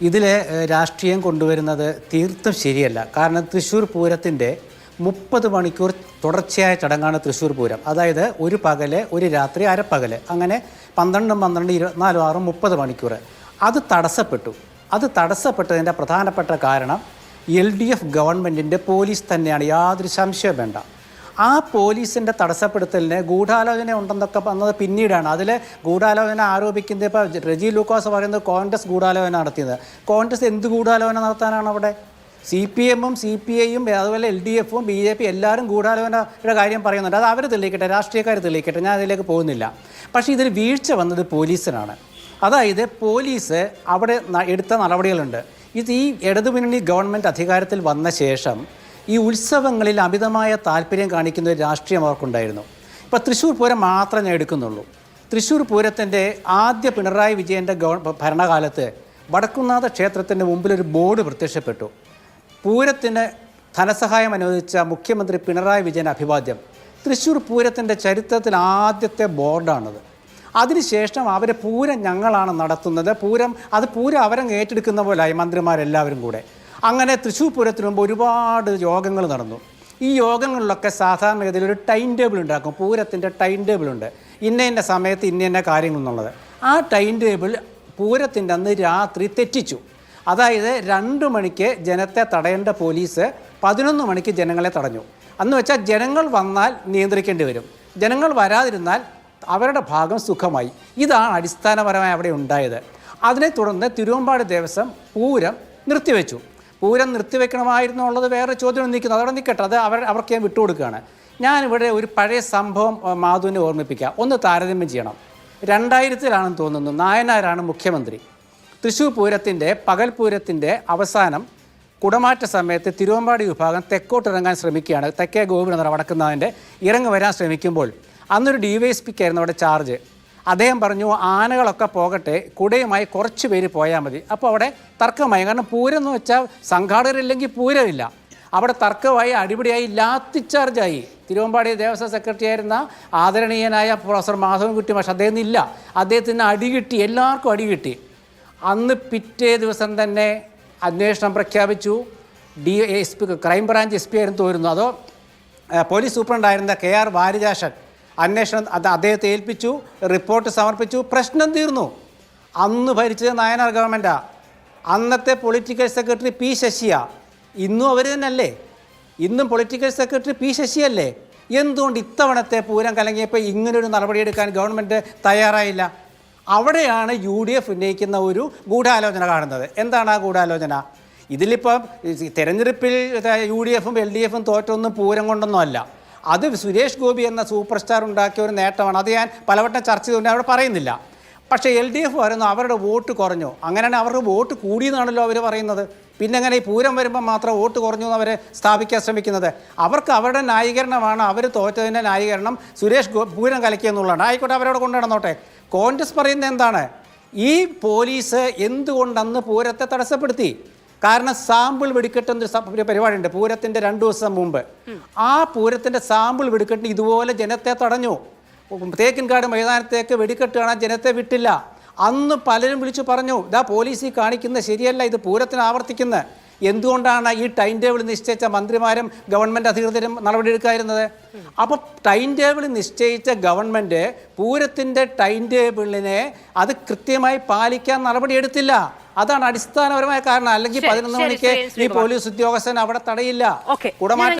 ഏഹ്, രാഷ്ട്രീയം കൊണ്ടുവരുന്നത് തീർത്തും ശരിയല്ല. കാരണം തൃശ്ശൂർ പൂരത്തിന്റെ മുപ്പത് മണിക്കൂർ തുടർച്ചയായ ചടങ്ങാണ് തൃശ്ശൂർ പൂരം. അതായത് ഒരു പകൽ ഒരു രാത്രി അരപ്പകൽ അങ്ങനെ പന്ത്രണ്ടും പന്ത്രണ്ട് ഇരുപത്തിനാലും ആറും മുപ്പത് മണിക്കൂർ. അത് തടസ്സപ്പെട്ടു. അത് തടസ്സപ്പെട്ടതിന്റെ പ്രധാനപ്പെട്ട കാരണം എൽ ഡി എഫ് ഗവൺമെന്റിന്റെ പോലീസ് തന്നെയാണ്. യാതൊരു സംശയം വേണ്ട. ആ പോലീസിന്റെ തടസ്സപ്പെടുത്തലിന് ഗൂഢാലോചന ഉണ്ടെന്നൊക്കെ വന്നത് പിന്നീടാണ്. അതിൽ ഗൂഢാലോചന ആരോപിക്കുന്നത് ഇപ്പോൾ റെജി ലൂക്കോസ് പറയുന്നത് കോൺഗ്രസ് ഗൂഢാലോചന നടത്തിയത്. കോൺഗ്രസ് എന്ത് ഗൂഢാലോചന നടത്താനാണ് അവിടെ? സി പി എമ്മും സി പി ഐയും അതുപോലെ എൽ ഡി എഫും ബി ജെ പി എല്ലാവരും ഗൂഢാലോചനയുടെ കാര്യം പറയുന്നുണ്ട്. അത് അവർ തെളിയിക്കട്ടെ രാഷ്ട്രീയക്കാർ തെളിയിക്കട്ടെ ഞാൻ അതിലേക്ക് പോകുന്നില്ല. പക്ഷേ ഇതിൽ വീഴ്ച വന്നത് പോലീസിനാണ്. അതായത് പോലീസ് അവിടെ എടുത്ത നടപടികളുണ്ട്. ഇത് ഈ ഇടതുമുന്നണി ഗവൺമെന്റ് അധികാരത്തിൽ വന്ന ശേഷം ഈ ഉത്സവങ്ങളിൽ അമിതമായ താല്പര്യം കാണിക്കുന്ന ഒരു രാഷ്ട്രീയം അവർക്കുണ്ടായിരുന്നു. ഇപ്പോൾ തൃശ്ശൂർ പൂരം മാത്രം ഞാൻ എടുക്കുന്നുള്ളൂ. തൃശ്ശൂർ പൂരത്തിന്റെ ആദ്യ പിണറായി വിജയന്റെ ഗവ ഭരണകാലത്ത് വടക്കുന്നാഥ ക്ഷേത്രത്തിന്റെ മുമ്പിൽ ഒരു ബോർഡ് പ്രത്യക്ഷപ്പെട്ടു. പൂരത്തിന് ധനസഹായം അനുവദിച്ച മുഖ്യമന്ത്രി പിണറായി വിജയൻ അഭിവാദ്യം. തൃശ്ശൂർ പൂരത്തിന്റെ ചരിത്രത്തിൽ ആദ്യത്തെ ബോർഡാണത്. അതിനുശേഷം അവർ പൂരം ഞങ്ങളാണ് നടത്തുന്നത്. പൂരം അത് പൂരം അവരങ്ങ് ഏറ്റെടുക്കുന്ന പോലായി മന്ത്രിമാരെല്ലാവരും കൂടെ. അങ്ങനെ തൃശ്ശൂർ പൂരത്തിന് മുമ്പ് ഒരുപാട് യോഗങ്ങൾ നടന്നു. ഈ യോഗങ്ങളിലൊക്കെ സാധാരണഗതിയിൽ ഒരു ടൈം ടേബിൾ ഉണ്ടാക്കും. പൂരത്തിന്റെ ടൈം ടേബിൾ ഉണ്ട്. ഇന്ന ഇന്ന സമയത്ത് ഇന്ന ഇന്ന കാര്യങ്ങൾ എന്നുള്ളത് ആ ടൈം ടേബിൾ പൂരത്തിന്റെ അന്ന് രാത്രി തെറ്റിച്ചു. അതായത് രണ്ട് മണിക്ക് ജനത്തെ തടയേണ്ട പോലീസ് പതിനൊന്ന് മണിക്ക് ജനങ്ങളെ തടഞ്ഞു. അന്ന് വെച്ചാൽ ജനങ്ങൾ വന്നാൽ നിയന്ത്രിക്കേണ്ടി വരും. ജനങ്ങൾ വരാതിരുന്നാൽ അവരുടെ ഭാഗം സുഖമായി. ഇതാണ് അടിസ്ഥാനപരമായി അവിടെ ഉണ്ടായത്. അതിനെ തുടർന്ന് തിരുവമ്പാട് ദേവസ്വം പൂരം നിർത്തിവെച്ചു. പൂരം നിർത്തിവെക്കണമായിരുന്നു ഉള്ളത് വേറെ ചോദ്യം നിൽക്കുന്നു അതവിടെ നിൽക്കട്ടെ. അത് അവർ അവർക്ക് ഞാൻ വിട്ടുകൊടുക്കുകയാണ്. ഞാനിവിടെ ഒരു പഴയ സംഭവം മാധുവിനെ ഓർമ്മിപ്പിക്കുക ഒന്ന് താരതമ്യം ചെയ്യണം. രണ്ടായിരത്തിലാണെന്ന് തോന്നുന്നു നായനാരാണ് മുഖ്യമന്ത്രി. തൃശ്ശൂർ പൂരത്തിന്റെ പകൽ പൂരത്തിന്റെ അവസാനം കുടമാറ്റ സമയത്ത് തിരുവമ്പാടി വിഭാഗം തെക്കോട്ട് ഇറങ്ങാൻ ശ്രമിക്കുകയാണ്. തെക്കേ ഗോപുരം വടക്കുന്നതിന്റെ ഇറങ്ങി വരാൻ ശ്രമിക്കുമ്പോൾ. അന്നൊരു ഡി വൈ എസ് പിക്കായിരുന്നു അവിടെ ചാർജ് അദ്ദേഹം പറഞ്ഞു ആനകളൊക്കെ പോകട്ടെ കുടയുമായി കുറച്ച് പേര് പോയാൽ മതി. അപ്പോൾ അവിടെ തർക്കമായി. കാരണം പൂരം എന്ന് വെച്ചാൽ സംഘാടകരില്ലെങ്കിൽ പൂരമില്ല. അവിടെ തർക്കമായി അടിപിടിയായി ലാത്തിച്ചാർജായി തിരുവമ്പാടി ദേവസ്വം സെക്രട്ടറി ആയിരുന്ന ആദരണീയനായ പ്രൊഫസർ മാധവൻകുട്ടി മാഷ് അദ്ദേഹം ഇല്ല. അദ്ദേഹത്തിന് അടി കിട്ടി എല്ലാവർക്കും അടി കിട്ടി. അന്ന് പിറ്റേ ദിവസം തന്നെ അന്വേഷണം പ്രഖ്യാപിച്ചു. D S P crime branch S P ആയിരുന്നു തോരുന്നു അതോ പോലീസ് സൂപ്രണ്ടായിരുന്ന കെ ആർ വാരിദാസൻ അന്വേഷണം അത് അദ്ദേഹത്തെ ഏൽപ്പിച്ചു റിപ്പോർട്ട് സമർപ്പിച്ചു പ്രശ്നം തീർന്നു. അന്ന് ഭരിച്ചത് നായനാർ ഗവൺമെന്റാ അന്നത്തെ പൊളിറ്റിക്കൽ സെക്രട്ടറി പി ശശിയ. ഇന്നും അവർ തന്നെയല്ലേ? ഇന്നും പൊളിറ്റിക്കൽ സെക്രട്ടറി പി ശശിയല്ലേ? എന്തുകൊണ്ട് ഇത്തവണത്തെ പൂരം കലങ്ങിയപ്പോൾ ഇങ്ങനൊരു നടപടിയെടുക്കാൻ ഗവൺമെന്റ് തയ്യാറായില്ല? അവിടെയാണ് യു ഡി എഫ് ഉന്നയിക്കുന്ന ഒരു ഗൂഢാലോചന കാണുന്നത്. എന്താണ് ആ ഗൂഢാലോചന? ഇതിലിപ്പം തെരഞ്ഞെടുപ്പിൽ യു ഡി എഫും എൽ ഡി എഫും തോറ്റൊന്നും പൂരം കൊണ്ടൊന്നും അല്ല. അത് സുരേഷ് ഗോപി എന്ന സൂപ്പർ സ്റ്റാർ ഉണ്ടാക്കിയ ഒരു നേട്ടമാണ്. അത് ഞാൻ പലവട്ടം ചർച്ച ചെയ്തുകൊണ്ട് അവിടെ പറയുന്നില്ല. പക്ഷേ എൽ ഡി എഫ് പറയുന്നു അവരുടെ വോട്ട് കുറഞ്ഞു. അങ്ങനെയാണെങ്കിൽ അവരുടെ വോട്ട് കൂടിയെന്നാണല്ലോ അവർ പറയുന്നത്. പിന്നെ അങ്ങനെ ഈ പൂരം വരുമ്പോൾ മാത്രം വോട്ട് കുറഞ്ഞു എന്ന് അവരെ സ്ഥാപിക്കാൻ ശ്രമിക്കുന്നത്. അവർക്ക് അവരുടെ ന്യായീകരണമാണ് അവർ തോറ്റതിന്റെ ന്യായീകരണം സുരേഷ് പൂരം കലക്കിയെന്നുള്ളതാണ് ആയിക്കോട്ടെ അവരവിടെ കൊണ്ടു നടന്നോട്ടെ. കോൺഗ്രസ് പറയുന്നത് എന്താണ്? ഈ പോലീസ് എന്തുകൊണ്ടന്ന് പൂരത്തെ തടസ്സപ്പെടുത്തി? കാരണം സാമ്പിൾ വെടിക്കെട്ടെന്ന് സ- ഒരു പരിപാടിയുണ്ട്. പൂരത്തിന്റെ രണ്ട് ദിവസം മുമ്പ്. ആ പൂരത്തിന്റെ സാമ്പിൾ വെടിക്കെട്ടിന് ഇതുപോലെ ജനത്തെ തടഞ്ഞു. തേക്കിൻകാട് മൈതാനത്തേക്ക് വെടിക്കെട്ട് കാണാൻ ജനത്തെ വിട്ടില്ല. അന്ന് പലരും വിളിച്ചു പറഞ്ഞു ഇതാ പോലീസ് ഈ കാണിക്കുന്ന ശരിയല്ല ഇത് പൂരത്തിന് ആവർത്തിക്കുന്നത്. എന്തുകൊണ്ടാണ് ഈ ടൈം ടേബിൾ നിശ്ചയിച്ച മന്ത്രിമാരും ഗവൺമെന്റ് അധികൃതരും നടപടിയെടുക്കാതിരുന്നത്? അപ്പോൾ ടൈം ടേബിൾ നിശ്ചയിച്ച ഗവൺമെന്റ് പൂരത്തിന്റെ ടൈം ടേബിളിനെ അത് കൃത്യമായി പാലിക്കാൻ നടപടിയെടുത്തില്ല. അതാണ് അടിസ്ഥാനപരമായ കാരണം. അല്ലെങ്കിൽ പതിനൊന്ന് മണിക്ക് ഈ പോലീസ് ഉദ്യോഗസ്ഥൻ അവിടെ തടയില്ല. കുടമാറ്റ